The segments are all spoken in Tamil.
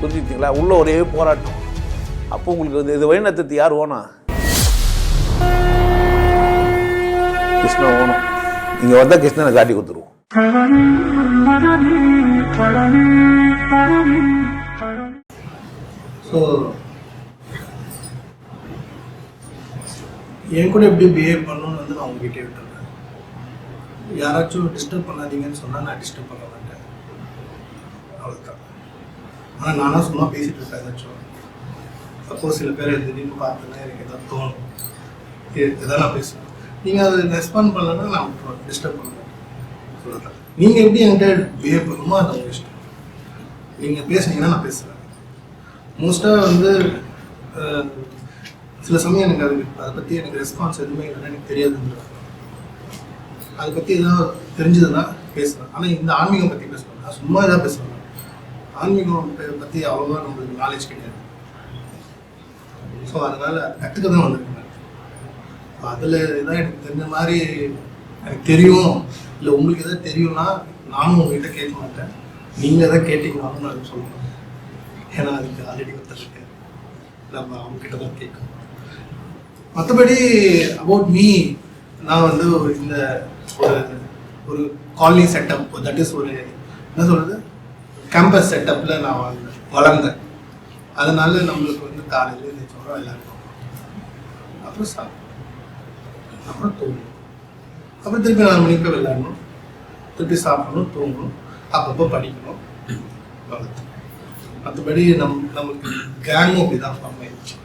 புரிஞ்சுக்கிட்டீங்களா? உள்ள ஒரே போராட்டம். அப்போ உங்களுக்கு வந்து இது வழிநடத்தத்து யார் ஓனா? கிருஷ்ணன் ஓனும் இங்கே வந்தால் கிருஷ்ணனை காட்டி கொடுத்துருவோம். ஸோ என் கூட எப்படி பிஹேவ் பண்ணணும்னு வந்து நான் உங்ககிட்ட விட்டுருக்கேன். யாராச்சும் டிஸ்டர்ப் பண்ணாதீங்கன்னு சொன்னால் நான் டிஸ்டர்ப் பண்ண மாட்டேன். அவ்வளோதான் ஆனால் நானாக சும்மா பேசிகிட்டு இருப்பேன் ஏதாச்சும். சப்போஸ் சில பேர் திடீர்னு பார்த்தேன்னா எனக்கு எதாவது தோணும். எதாவது நான் பேசுவேன். நீங்கள் அதை ரெஸ்பாண்ட் பண்ணலன்னா நான் டிஸ்டர்ப் பண்ணுவேன் சொல்லுறேன் நீங்கள் எப்படி என்கிட்ட பிஹேவ் பண்ணணுமோ அது உங்கள் இஷ்டம் நீங்கள் பேசுனீங்கன்னா நான் பேசுகிறேன் மோஸ்ட்டாக வந்து சில சமயம் எனக்கு அது அதை பற்றி எனக்கு ரெஸ்பான்ஸ் எதுவுமே இல்லைன்னா எனக்கு தெரியாதுன்றாங்க அதை பற்றி எதாவது தெரிஞ்சதுன்னா பேசுவேன் ஆனால் இந்த ஆன்மீகம் பற்றி பேசுவேன் நான் சும்மா எதாவது பேசுவேன் ஆன்மீகம் பற்றி அவ்வளோவா நம்மளுக்கு நாலேஜ் கிடையாது. ஸோ அதனால் கற்றுக்க தான் வந்திருக்கேன் அதில் ஏதாவது எனக்கு தெரிஞ்ச மாதிரி எனக்கு தெரியும். இல்லை உங்களுக்கு எதாவது தெரியும்னா நானும் உங்ககிட்ட கேட்க மாட்டேன். நீங்கள் எதாவது கேட்டீங்கனாலும் நான் சொல்லுவேன் ஏன்னா அதுக்கு ஆல்ரெடி ஒருத்தர் நம்ம அவங்க கிட்ட தான் கேட்கணும். மற்றபடி அபவுட் மீ நான் வந்து இந்த ஒரு ஒரு காலனி செட்டப் தட் இஸ் ஒரு என்ன சொல்றது? கேம்பஸ் செட்டப்பில் நான் வாழ்ந்தேன். வளர்ந்தேன். அதனால நம்மளுக்கு வந்து காலையில் இந்த சொல்கிறோம் எல்லாருக்கும் அப்புறம் சாப்பிடும் அப்புறம் தூங்கணும். அப்புறம் திருப்பி நாலு மணிக்கு போய் விளையாடணும். திருப்பி சாப்பிடணும் தூங்கணும். அப்பப்போ படிக்கணும். வளர்த்து மற்றபடி நம் நமக்கு கேங்கும் அப்படி தான் ஃபார்ம் ஆயிடுச்சு.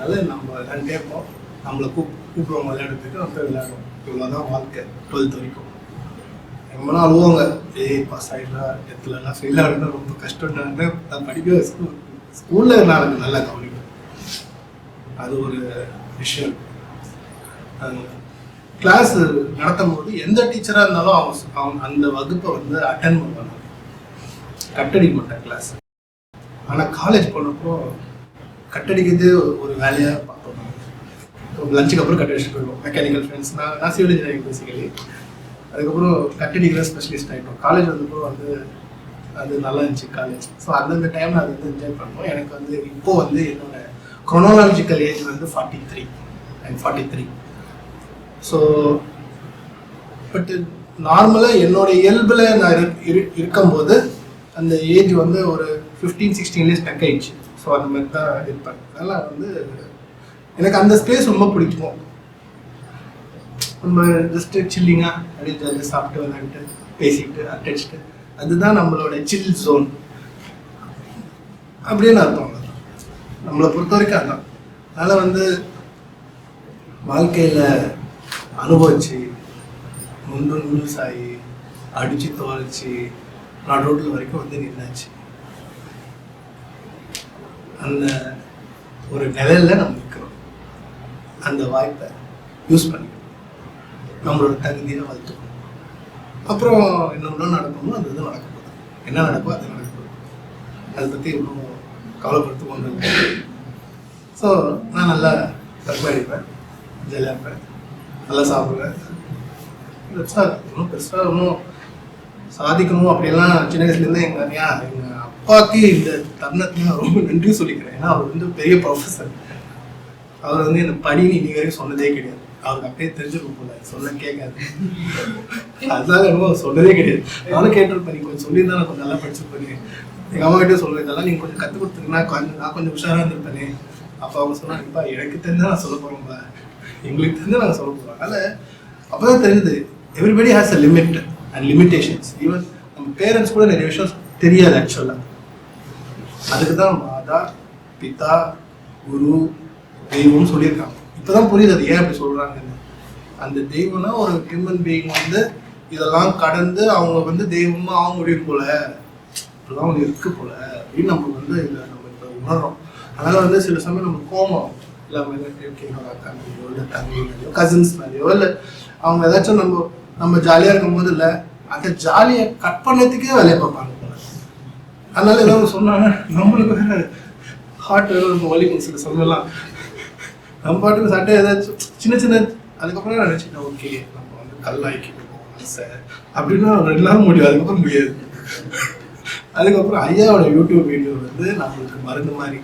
அதனால நம்ம ரெண்டே இருப்போம் நம்மளை கூப் கூப்பிடுவோம் விளையாடுறதுக்கு நம்ம விளையாடுவோம். இவ்வளோதான் வாழ்க்கை. டுவெல்த் வரைக்கும். ரொம்ப நாள் அழுவாங்க ஏய் பாஸ் ஆகிடலா டென்த்லலாம் ஃபெயில் ஆகிடுனா ரொம்ப கஷ்டம்டான்னு நான் படிக்க ஸ்கூல் ஸ்கூலில் நான் எனக்கு நல்லா கவனிப்பேன். அது ஒரு விஷயம். கிளாஸ் நடத்தும் போது எந்த டீச்சராக இருந்தாலும் அவங்க அவங்க அந்த வகுப்பை வந்து அட்டன் பண்ணுவாங்க. கட்டடிக்க மாட்டேன் கிளாஸ் ஆனால் காலேஜ் போனப்போ கட்டடிக்கிறது ஒரு வேலையாக பார்த்தோம் லஞ்சுக்கு அப்புறம் கட்டடிச்சு போயிடுவோம். மெக்கானிக்கல் ஃப்ரெண்ட்ஸ் நான் நான் சிவில் இன்ஜினியரிங் பேசிக்கலி அதுக்கப்புறம் கட்டடிக்கிற ஸ்பெஷலிஸ்ட் ஆகிட்டோம் காலேஜ் வந்தப்போ வந்து அது நல்லா இருந்துச்சு காலேஜ் ஸோ அந்தந்த டைமில் அது வந்து என்ஜாய் பண்ணுவோம் எனக்கு வந்து இப்போ வந்து என்னோட குரோனாலஜிக்கல் ஏஜ் வந்து forty three and forty three so but நார்மலாக என்னோட இயல்பில் நான் இரு- இருக்கும்போது அந்த ஏஜ் வந்து ஒரு ஃபிஃப்டீன் சிக்ஸ்டீன்லேயே ஸ்டக் ஆயிடுச்சு. ஸோ அந்த மாதிரி தான் இருப்பேன். அதனால் வந்து எனக்கு அந்த ஸ்பேஸ் ரொம்ப பிடிக்கும். நம்ம ஜஸ்ட்டு சில்லிங்காக அப்படியே ஜாலியாக சாப்பிட்டு விளாண்டுட்டு பேசிக்கிட்டு அட்டடிச்சுட்டு அதுதான் நம்மளோட சில் ஜோன் அப்படின்னு அர்த்தம் நம்மளை பொறுத்த வரைக்கும் அதான். அதனால் வந்து வாழ்க்கையில் அனுபவிச்சு முண்டு நூல்ஸ் ஆகி அடித்து தோழிச்சு நான் ரோட்டில் வரைக்கும் வந்து நின்னாச்சு. அந்த ஒரு நிலையில் நம்ம இருக்கிறோம் அந்த வாய்ப்பை யூஸ் பண்ணி. நம்மளோட தகுதியை வளர்த்துக்கணும். அப்புறம் இன்னொன்று நடக்கணும் அந்த இது நடக்க போகுது. என்ன நடக்கும் அது நடக்க போகுது. அதை பற்றி இன்னும் கவலைப்படுத்த ஒன்றும் ஸோ நான் நல்லா தற்பாடிப்பேன் அடிப்பேன். இருப்பேன் நல்லா சாப்பிடுவேன். பெருசாக இன்னும் பெருசாக இன்னும் சாதிக்கணும் அப்படியெல்லாம் சின்ன வயசுலேருந்தே எங்கள் நிறையா எங்கள் அப்பாவுக்கு இந்த தருணத்தில் நான் ரொம்ப நன்றி சொல்லிக்கிறேன். ஏன்னா அவர் வந்து பெரிய ப்ரொஃபஸர் அவர் வந்து இந்த படி நீ வரைக்கும் சொன்னதே கிடையாது. அவருக்கு அப்படியே தெரிஞ்சிருக்கும் போல. சொல்ல கேட்காது. அதனால என்னமோ சொன்னதே கிடையாது. நானும் கேட்டிருப்பேன் நீ கொஞ்சம் சொல்லியிருந்தா நான் கொஞ்சம் நல்லா படிச்சிருப்பேன் எங்கள் அம்மா கிட்டே சொல்லுவேன் இதெல்லாம் நீங்கள் கொஞ்சம் கற்றுக் கொடுத்துருக்கீங்கன்னா கொஞ்சம் நான் கொஞ்சம் உஷாராக இருந்திருப்பேனே. அப்போ அவங்க சொன்னாங்கப்பா எனக்கு தெரிஞ்சால் நான் சொல்ல போகிறோம்ப்பா எங்களுக்கு தெரிஞ்சு நாங்கள் சொல்ல போகிறோம் அதனால் அப்போ தான் தெரிஞ்சது everybody has a limit and limitations even நம்ம பேரண்ட்ஸ் கூட நிறைய விஷயம் தெரியாது ஆக்சுவலாக அதுக்கு தான் மாதா பிதா குரு தெய்வம்னு சொல்லியிருக்காங்க. இப்போதான் புரியுது அது ஏன் அப்படி சொல்றாங்கன்னு. அந்த தெய்வம்னா ஒரு ஹியூமன் பீயிங் வந்து இதெல்லாம் கடந்து அவங்க வந்து தெய்வமா ஆக முடியும் போல. இப்படிதான் அவங்க இருக்கு போல அப்படின்னு நம்ம வந்து இதை நம்ம உணர்றோம். அதனால வந்து சில சமயம் நம்ம கோபம் இல்லை என்னோட தம்பியோ இல்லை தங்கி மேலேயோ கசின்ஸ் மேலேயோ இல்லை அவங்க ஏதாச்சும் நம்ம நம்ம ஜாலியாக இருக்கும்போது இல்லை அந்த ஜாலியை கட் பண்ணதுக்கே வேலையை பார்ப்பாங்க போல. அதனால ஏதாவது சொன்னாங்கன்னா நம்மளுக்கு வேற ஹார்ட் வேற ரொம்ப வலிக்கும் சில சமயம்லாம். நம்ம பாட்டுக்கு சட்டை ஏதாச்சும் சின்ன சின்ன அதுக்கப்புறம் நான் நினச்சிட்டேன் ஓகே நம்ம வந்து மனசை அப்படின்னா ரெண்டு நாள் முடியும் அதுக்கப்புறம் முடியாது. அதுக்கப்புறம் ஐயாவோட யூடியூப் வீடியோ வந்து நம்மளுக்கு மருந்து மாதிரி.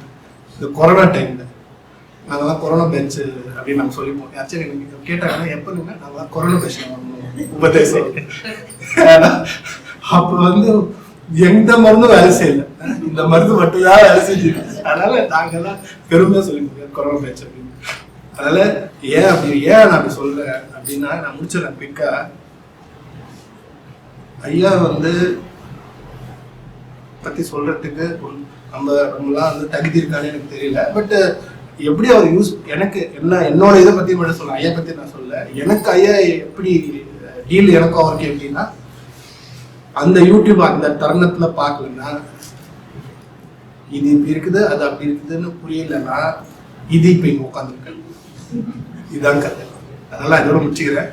இந்த கொரோனா டைமில் நாங்கள்லாம் கொரோனா பெஞ்சு அப்படின்னு நம்ம சொல்லிப்போம். யாச்சும் எனக்கு கேட்டாங்கன்னா எப்போ இல்லைன்னா நாங்களாம் கொரோனா பெஞ்சில் வாங்கணும் உபதேசம். அப்போ வந்து எந்த மருந்தும் வேலை செய்யல. இந்த மருந்து மட்டும்தான் வேலை செஞ்சிருக்கு அதனால நாங்கெல்லாம் பெருமையா சொல்லியிருக்கோம் கொரோனா பேச்சு அப்படின்னு. அதனால ஏன் அப்படி ஏன் நான் அப்படி சொல்றேன் அப்படின்னா நான் முடிச்சிடறேன் பிக்கா ஐயா வந்து பத்தி சொல்றதுக்கு நம்ம நம்மளாம் வந்து தகுதி இருக்கான்னு எனக்கு தெரியல. பட் எப்படி அவர் யூஸ் எனக்கு என்ன என்னோட இதை பத்தி மட்டும் சொல்ல ஐயா பத்தி நான் சொல்ல எனக்கு ஐயா எப்படி டீல் எனக்கும் அவருக்கு எப்படின்னா அந்த யூடியூப் அந்த தருணத்துல பார்க்கலன்னா இது இப்படி இருக்குது அது அப்படி இருக்குதுன்னு புரியலன்னா இது இப்போ இங்கே உட்காந்துருக்கேன் இதுதான் கதை. அதனால இதோட முடிச்சுக்கிறேன்.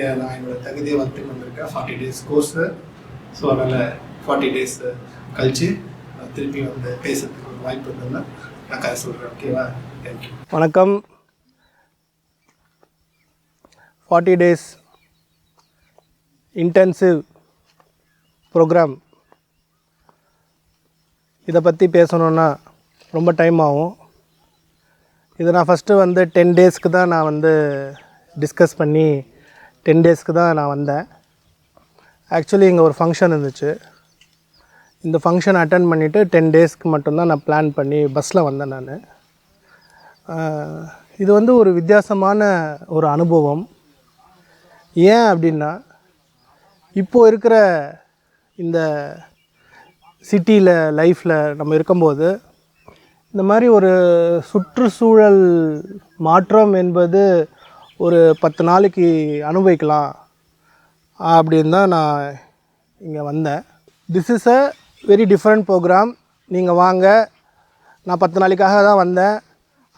ஏன் நான் என்னோட தகுதியை வளர்த்து வந்திருக்கேன் ஃபார்ட்டி டேஸ் கோர்ஸு ஸோ அதனால் ஃபார்ட்டி டேஸ் கழிச்சு திருப்பி வந்து பேசுறதுக்கு ஒரு வாய்ப்பு இருந்ததுன்னா நான் கதை சொல்கிறேன் ஓகேவா தேங்க்யூ வணக்கம். ஃபார்ட்டி டேஸ் இன்டென்சிவ் ப்ரோக்ராம் இதை பற்றி பேசணுன்னா ரொம்ப டைம் ஆகும். இதை நான் ஃபஸ்ட்டு வந்து டென் டேஸ்க்கு தான் நான் வந்து டிஸ்கஸ் பண்ணி டென் டேஸ்க்கு தான் நான் வந்தேன். ஆக்சுவலி இங்கே ஒரு ஃபங்க்ஷன் இருந்துச்சு. இந்த ஃபங்க்ஷன் அட்டன் பண்ணிவிட்டு டென் டேஸ்க்கு மட்டும்தான் நான் பிளான் பண்ணி பஸ்ஸில் வந்தேன் நான். இது வந்து ஒரு வித்தியாசமான ஒரு அனுபவம். ஏன் அப்படின்னா இப்போது இருக்கிற இந்த சிட்டியில் லைஃப்பில் நம்ம இருக்கும்போது இந்த மாதிரி ஒரு சுற்றுச்சூழல் மாற்றம் என்பது ஒரு பத்து நாளைக்கு அனுபவிக்கலாம் அப்படின்னு தான் நான் இங்கே வந்தேன். This is a very different program நீங்கள் வாங்க. நான் பத்து நாளைக்காக தான் வந்தேன்.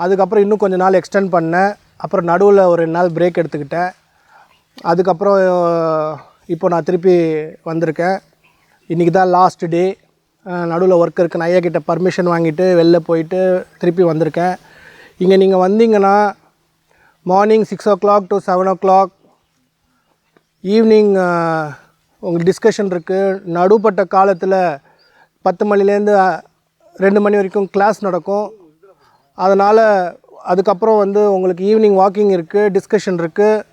அதுக்கப்புறம் இன்னும் கொஞ்ச நாள் எக்ஸ்டெண்ட் பண்ணேன். அப்புறம் நடுவில் ஒரு ரெண்டு நாள் பிரேக் எடுத்துக்கிட்டேன். அதுக்கப்புறம் இப்போ நான் திருப்பி வந்திருக்கேன். இன்றைக்கி தான் லாஸ்ட் டே நடுவில் ஒர்க் இருக்கு நான் ஐயா பர்மிஷன் வாங்கிட்டு வெளில போயிட்டு திருப்பி வந்திருக்கேன். இங்கே நீங்கள் வந்தீங்கன்னா morning six o'clock to seven o'clock evening உங்களுக்கு டிஸ்கஷன் இருக்குது நடுப்பட்ட காலத்தில் பத்து மணிலேருந்து ரெண்டு மணி வரைக்கும் கிளாஸ் நடக்கும். அதனால் அதுக்கப்புறம் வந்து உங்களுக்கு ஈவினிங் வாக்கிங் இருக்குது டிஸ்கஷன் இருக்குது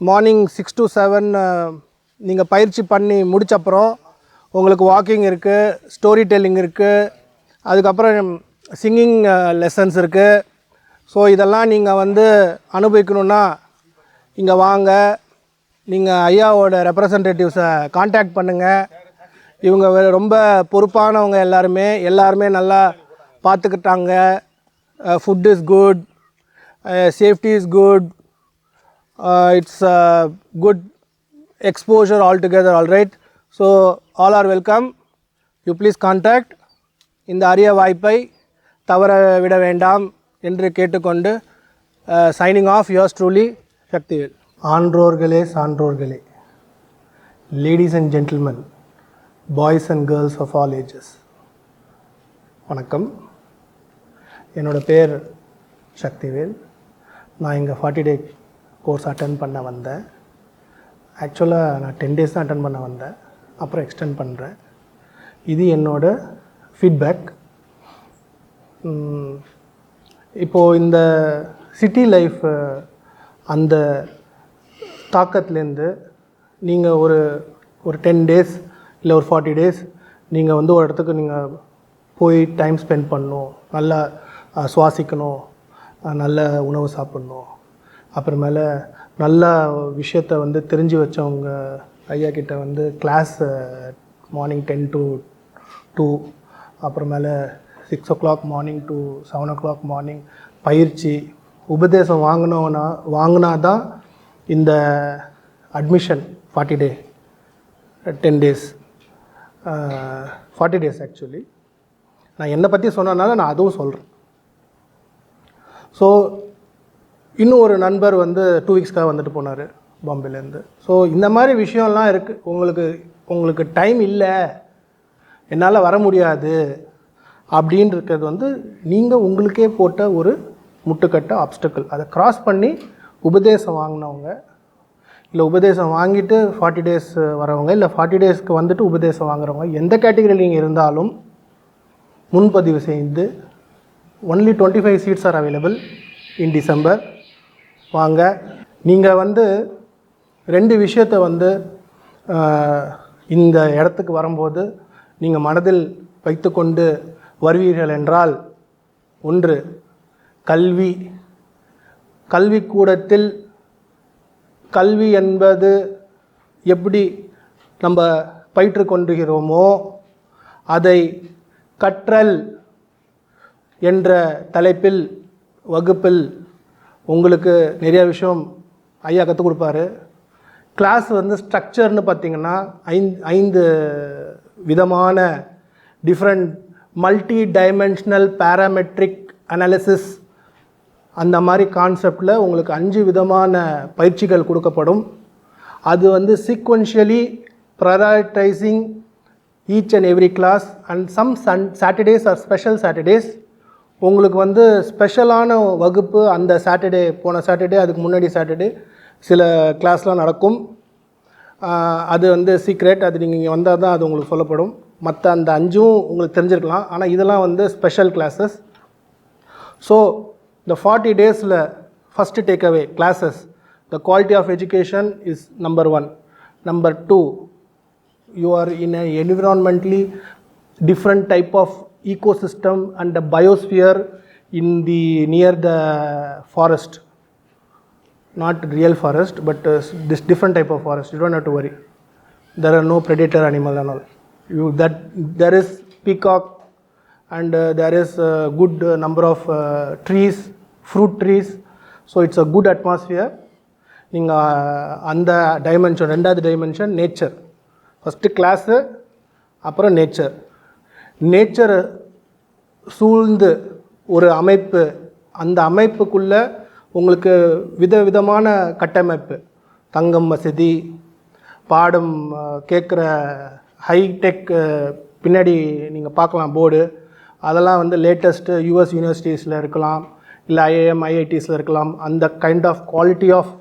மார்னிங் சிக்ஸ் டு செவன் நீங்கள் பயிற்சி பண்ணி முடிச்சப்புறம் உங்களுக்கு வாக்கிங் இருக்குது ஸ்டோரி டெல்லிங் இருக்குது அதுக்கப்புறம் சிங்கிங் லெசன்ஸ் இருக்குது ஸோ இதெல்லாம் நீங்கள் வந்து அனுபவிக்கணுன்னா இங்கே வாங்க. நீங்கள் ஐயாவோட ரெப்ரசன்டேட்டிவ்ஸை காண்டாக்ட் பண்ணுங்கள் இவங்க ரொம்ப பொறுப்பானவங்க எல்லாருமே. எல்லாருமே நல்லா பார்த்துக்கிட்டாங்க food is good safety is good it's good exposure all together all right so all are welcome you please contact இந்த அரிய வாய்ப்பை தவற விட வேண்டாம் என்று கேட்டுக்கொண்டு signing off yours truly Sakthivel ஆன்றோர்களே சான்றோர்களே. Ladies and gentleman boys and girls of all ages வணக்கம். என்னோட பேர் சக்திவேல் நான் இங்கே ஃபார்ட்டி டே கோர்ஸ் அட்டன் பண்ண வந்தேன். ஆக்சுவலாக நான் டென் டேஸ் தான் அட்டன் பண்ண வந்தேன். அப்புறம் எக்ஸ்டெண்ட் பண்ணுறேன் இது என்னோடய ஃபீட்பேக் இப்போது இந்த சிட்டி லைஃப் அந்த தாக்கத்துலேருந்து நீங்கள் ஒரு ஒரு டென் டேஸ் இல்லை ஒரு ஃபார்ட்டி டேஸ் நீங்கள் வந்து ஒரு இடத்துக்கு நீங்கள் போய் டைம் ஸ்பெண்ட் பண்ணணும். நல்லா சுவாசிக்கணும். நல்ல உணவு சாப்பிட்ணும். அப்புறமேல நல்ல விஷயத்த வந்து தெரிஞ்சு வச்சவங்க ஐயா கிட்ட வந்து class morning ten to two அப்புறமேல six o'clock morning to seven o'clock morning பயிற்சி உபதேசம் வாங்கினோன்னா வாங்கினா தான் இந்த admission forty day ten days forty days actually நான் என்னை பற்றி சொன்னனால நான் அதுவும் சொல்கிறேன் ஸோ இன்னும் ஒரு நண்பர் வந்து டூ வீக்ஸ்க்காக வந்துட்டு போனார். பாம்பேலேருந்து. ஸோ இந்த மாதிரி விஷயம்லாம் இருக்குது உங்களுக்கு உங்களுக்கு டைம் இல்லை. என்னால் வர முடியாது. அப்படின்னு இருக்கிறது வந்து நீங்கள் உங்களுக்கே போட்ட ஒரு முட்டுக்கட்டை ஆப்ஸ்டக்கிள் அதை க்ராஸ் பண்ணி உபதேசம் வாங்கினவங்க இல்லை உபதேசம் வாங்கிட்டு ஃபார்ட்டி டேஸ் வரவங்க இல்லை ஃபார்ட்டி டேஸ்க்கு வந்துட்டு உபதேசம் வாங்குறவங்க எந்த கேட்டகரியில் நீங்கள் இருந்தாலும் முன்பதிவு செய்து only twenty five seats are available in December வாங்க. நீங்கள் வந்து ரெண்டு விஷயத்தை வந்து இந்த இடத்துக்கு வரும்போது நீங்கள் மனதில் வைத்துக்கொண்டு வருவீர்கள் என்றால் ஒன்று கல்வி. கல்விக்கூடத்தில் கல்வி என்பது எப்படி நம்ம பயிற்று கொண்டுகிறோமோ அதை கற்றல் என்ற தலைப்பில் வகுப்பில் உங்களுக்கு நிறைய விஷயம் ஐயா கற்றுக் கொடுப்பாரு. கிளாஸ் வந்து ஸ்ட்ரக்சர்னு பார்த்தீங்கன்னா ஐந்து ஐந்து விதமான different multi dimensional parametric analysis அந்த மாதிரி கான்செப்டில் உங்களுக்கு அஞ்சு விதமான பயிற்சிகள் கொடுக்கப்படும். அது வந்து sequentially prioritising each and every class and some sun Saturdays are special Saturdays உங்களுக்கு வந்து ஸ்பெஷலான வகுப்பு அந்த சாட்டர்டே போன சாட்டர்டே அதுக்கு முன்னாடி சாட்டர்டே சில கிளாஸ்லாம் நடக்கும். அது வந்து சீக்ரெட் அது நீங்கள் இங்கே வந்தால் தான் அது உங்களுக்கு சொல்லப்படும். மற்ற அந்த அஞ்சும் உங்களுக்கு தெரிஞ்சிருக்கலாம். ஆனால் இதெல்லாம் வந்து ஸ்பெஷல் கிளாஸஸ் ஸோ இந்த ஃபார்ட்டி டேஸில் first take away classes the quality of education is number one number two you are in a environmentally different type of ecosystem and the biosphere in the near the forest. not real forest but uh, this different type of forest you don't have to worry there are no predator animal and all you that there is peacock and uh, there is a good uh, number of uh, trees fruit trees so it's a good atmosphere நீங்கள் அந்த டைமென்ஷன் ரெண்டாவது டைமென்ஷன் நேச்சர் ஃபஸ்ட்டு கிளாஸு அப்புறம் நேச்சர் நேச்சர் சூழ்ந்து ஒரு அமைப்பு அந்த அமைப்புக்குள்ளே உங்களுக்கு விதவிதமான கட்டமைப்பு. தங்கம் வசதி பாடம் கேட்குற ஹைடெக் பின்னாடி நீங்கள் பார்க்கலாம் போர்டு. அதெல்லாம் வந்து லேட்டஸ்ட்டு யூஎஸ் யூனிவர்சிட்டிஸில் இருக்கலாம் இல்லை ஐஏஎம் ஐஐடிஸில் இருக்கலாம். அந்த kind of quality of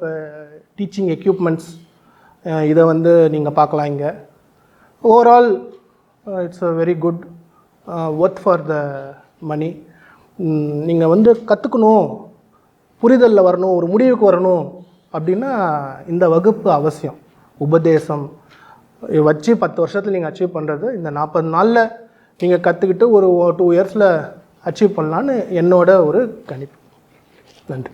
teaching equipments இதை வந்து நீங்கள் பார்க்கலாம் இங்கே. Overall it's a very good worth for the money நீங்கள் வந்து கற்றுக்கணும் புரிதலில் வரணும் ஒரு முடிவுக்கு வரணும் அப்படின்னா இந்த வகுப்பு அவசியம். உபதேசம். வச்சு பத்து வருஷத்தில் நீங்கள் அச்சீவ் பண்ணுறது இந்த நாற்பது நாளில் நீங்கள் கற்றுக்கிட்டு ஒரு டூ இயர்ஸில் அச்சீவ் பண்ணலான்னு என்னோட ஒரு கணிப்பு. நன்றி.